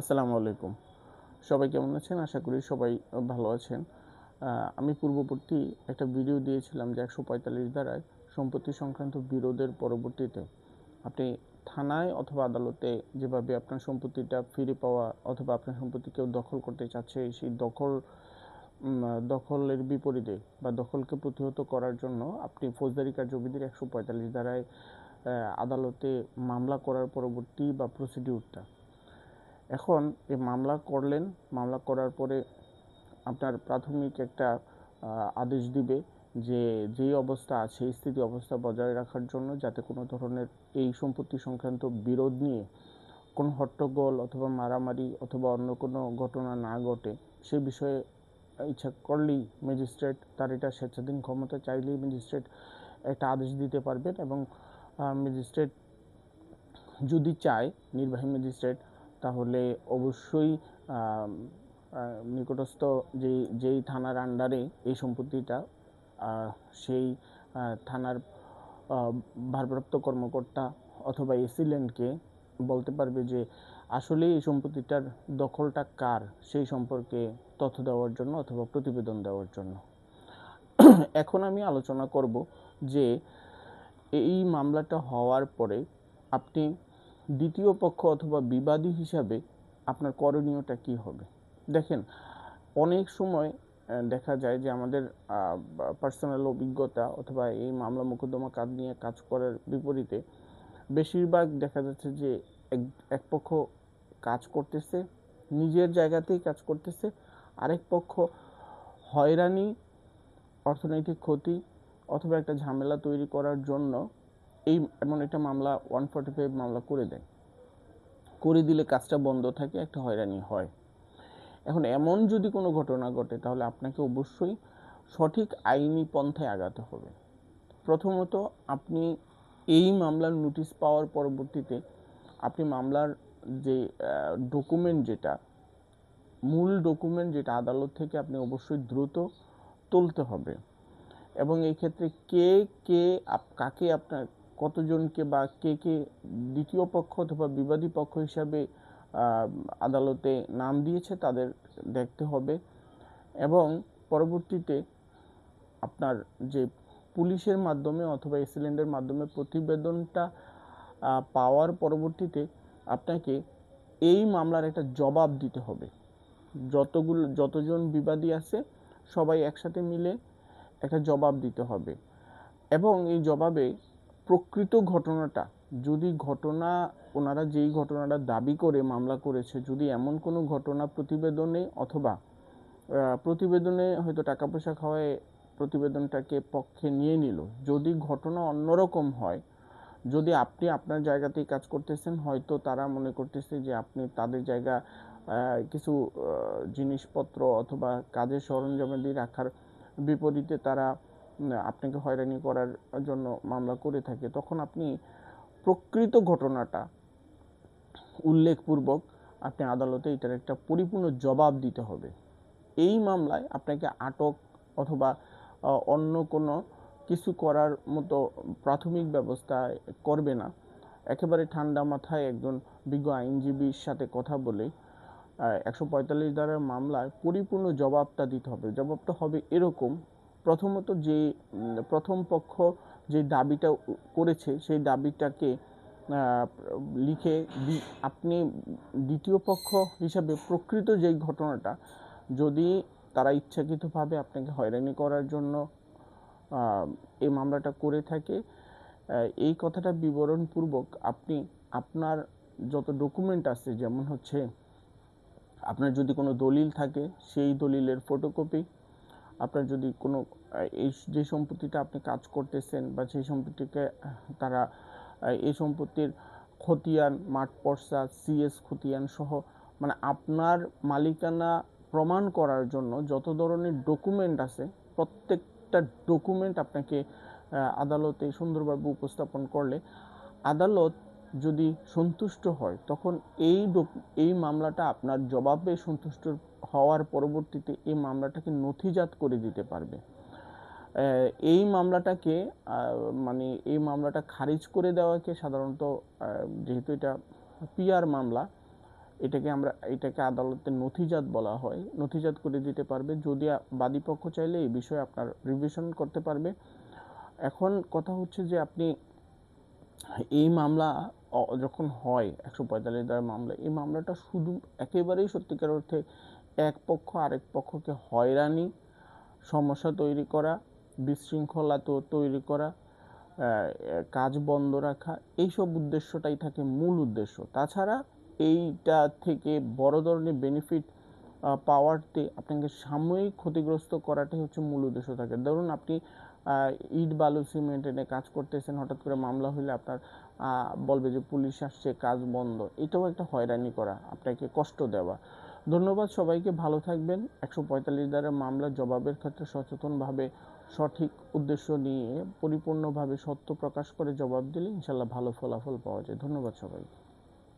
আসসালামু আলাইকুম। সবাই কেমন আছেন? আশা করি সবাই ভালো আছেন। আমি পূর্ববর্তী একটা ভিডিও দিয়েছিলাম যে একশো পঁয়তাল্লিশ ধারায় সম্পত্তি সংক্রান্ত বিরোধের পরবর্তীতে আপনি থানায় অথবা আদালতে যেভাবে আপনার সম্পত্তিটা ফিরে পাওয়া অথবা আপনার সম্পত্তি কেউ দখল করতে চাচ্ছে, সেই দখল দখলের বিপরীতে বা দখলকে প্রতিহত করার জন্য আপনি ফৌজদারি কার্যবিধির একশো পঁয়তাল্লিশ ধারায় আদালতে মামলা করার পরবর্তী বা প্রসিডিউরটা এখন এই মামলা করলেন, মামলা করার পরে আপনার প্রাথমিক একটা আদেশ দিবে যে যেই অবস্থা আছে, স্থিতি অবস্থা বজায় রাখার জন্য যাতে কোনো ধরনের এই সম্পত্তি সংক্রান্ত বিরোধ নিয়ে কোনো হট্টগোল অথবা মারামারি অথবা অন্য কোনো ঘটনা না ঘটে, সে বিষয়ে ইচ্ছা করলেই ম্যাজিস্ট্রেট তার এটা স্বেচ্ছাধীন ক্ষমতা চাইলেই ম্যাজিস্ট্রেট একটা আদেশ দিতে পারবেন এবং ম্যাজিস্ট্রেট যদি চায়, নির্বাহী ম্যাজিস্ট্রেট তাহলে অবশ্যই নিকটস্থ যেই যেই থানার আন্ডারে এই সম্পত্তিটা সেই থানার ভারপ্রাপ্ত কর্মকর্তা অথবা এসিলেন্টকে বলতে পারবে যে, আসলে এই সম্পত্তিটার দখলটা কার? সেই সম্পর্কে তথ্য দেওয়ার জন্য অথবা প্রতিবেদন দেওয়ার জন্য। এখন আমি আলোচনা করব যে, এই মামলাটা হওয়ার পরে আপনি দ্বিতীয় পক্ষ অথবা বিবাদী হিসাবে আপনার করণীয়টা কি হবে? দেখেন, অনেক সময় দেখা যায় যে আমাদের পার্সোনাল অভিজ্ঞতা অথবা এই মামলা মোকদ্দমা কাজ নিয়ে কাজ করার বিপরীতে বেশিরভাগ দেখা যাচ্ছে যে এক এক পক্ষ কাজ করতেছে, নিজের জায়গাতেই কাজ করতেছে, আরেক পক্ষ হয়রানি, অর্থনৈতিক ক্ষতি অথবা একটা ঝামেলা তৈরি করার জন্য এই এমন একটা মামলা ওয়ান ফর্টি ফাইভ মামলা করে দেয়। করে দিলে কাজটা বন্ধ থাকে, একটা হয়রানি হয়। এখন এমন যদি কোনো ঘটনা ঘটে, তাহলে আপনাকে অবশ্যই সঠিক আইনি পন্থায় আগাতে হবে। প্রথমত, আপনি এই মামলার নোটিশ পাওয়ার পরবর্তীতে আপনি মামলার যে ডকুমেন্ট যেটা, মূল ডকুমেন্ট যেটা আদালত থেকে আপনি অবশ্যই দ্রুত তুলতে হবে। এবং এই ক্ষেত্রে কে কে কাকে আপনার কতজনকে বা কে কে দ্বিতীয় পক্ষ অথবা বিবাদী পক্ষ হিসাবে আদালতে নাম দিয়েছে তাদের দেখতে হবে। এবং পরবর্তীতে আপনার যে পুলিশের মাধ্যমে অথবা এসিলেন্ডের মাধ্যমে প্রতিবেদনটা পাওয়ার পরবর্তীতে আপনাকে এই মামলার একটা জবাব দিতে হবে। যতগুলো, যতজন বিবাদী আছে সবাই একসাথে মিলে একটা জবাব দিতে হবে। এবং এই জবাবে প্রকৃত ঘটনাটা, যদি ঘটনা, ওনারা যেই ঘটনাটা দাবি করে, মামলা করেছে, যদি এমন কোনো ঘটনা প্রতিবেদনে অথবা প্রতিবেদনে হয়তো টাকা পয়সা খাওয়ায় প্রতিবেদনটাকে পক্ষে নিয়ে নিল, যদি ঘটনা অন্যরকম হয়, যদি আপনি আপনার জায়গাতেই কাজ করতেছেন, হয়তো তারা মনে করতেছে যে আপনি তাদের জায়গা কিছু জিনিসপত্র অথবা কাজের সরঞ্জামাদি রাখার বিপরীতে তারা আপনাকে হয়রানি করার জন্য মামলা করে থাকে, তখন আপনি প্রকৃত ঘটনাটা উল্লেখপূর্বক আপনি আদালতে এটার একটা পরিপূর্ণ জবাব দিতে হবে। এই মামলায় আপনাকে আটক অথবা অন্য কোনো কিছু করার মতো প্রাথমিক ব্যবস্থা করবে না। একেবারে ঠান্ডা মাথায় একজন বিজ্ঞ আইনজীবীর সাথে কথা বলে একশো পঁয়তাল্লিশ ধারার মামলায় পরিপূর্ণ জবাবটা দিতে হবে। জবাবটা হবে এরকম প্রথমত যে প্রথম পক্ষ যে দাবিটা করেছে, সেই দাবিটাকে লিখে আপনি দ্বিতীয় পক্ষ হিসাবে প্রকৃত যেই ঘটনাটা, যদি তারা ইচ্ছাকৃতভাবে আপনাকে হয়রানি করার জন্য এই মামলাটা করে থাকে এই কথাটা বিবরণপূর্বক আপনি আপনার যত ডকুমেন্ট আছে, যেমন হচ্ছে, আপনার যদি কোনো দলিল থাকে, সেই দলিলের ফটোকপি আপনার যদি কোনো এই যে সম্পত্তিটা আপনি কাজ করতেছেন বা সেই সম্পত্তিকে, তারা এই সম্পত্তির খতিয়ান, মাঠ পর্সা সিএস খতিয়ান সহ মানে আপনার মালিকানা প্রমাণ করার জন্য যত ধরনের ডকুমেন্ট আছে, প্রত্যেকটা ডকুমেন্ট আপনাকে আদালতে সুন্দরভাবে উপস্থাপন করলে আদালত যদি সন্তুষ্ট হয়, তখন এই এই মামলাটা আপনার জবাবে সন্তুষ্ট হওয়ার পরবর্তীতে এই মামলাটাকে নথিজাত করে দিতে পারবে। এই মামলাটাকে মানে এই মামলাটা খারিজ করে দেওয়াকে সাধারণত যেহেতু এটা পিআর মামলা, এটাকে আমরা, এটাকে আদালতে নথিজাত বলা হয়। নথিজাত করে দিতে পারবে। যদি বাদীপক্ষ চাইলে এই বিষয়ে আপনার রিভিশন করতে পারবে। এখন কথা হচ্ছে যে আপনি এই মামলা যখন হয়, একশো পঁয়তাল্লিশ ধারা মামলা, এই মামলাটা শুধু একেবারেই সত্যিকার অর্থে এক পক্ষ, আরেক পক্ষকে হয়রানি, সমস্যা তৈরি করা, বিশৃঙ্খলা তো তৈরি করা কাজ বন্ধ রাখা, এইসব উদ্দেশ্যটাই থাকে মূল উদ্দেশ্য। তাছাড়া এইটা থেকে বড় ধরনের বেনিফিট পাওয়ারতে আপনাকে সাময়িক ক্ষতিগ্রস্ত করাটাই হচ্ছে মূল উদ্দেশ্য থাকে। ধরুন আপনি ইট, বালু, সিমেন্ট এনে কাজ করতেছেন, হঠাৎ করে মামলা হলে আপনার বলবে যে পুলিশ আসছে, কাজ বন্ধ। এটাও একটা হয়রানি করা, আপনাকে কষ্ট দেওয়া। ধন্যবাদ সবাইকে, ভালো থাকবেন। একশো পঁয়তাল্লিশ দ্বারা মামলা জবাবের ক্ষেত্রে সচেতনভাবে সঠিক উদ্দেশ্য নিয়ে, পরিপূর্ণভাবে সত্য প্রকাশ করে জবাব দিলে ইনশাল্লাহ ভালো ফলাফল পাওয়া যায়। ধন্যবাদ সবাইকে।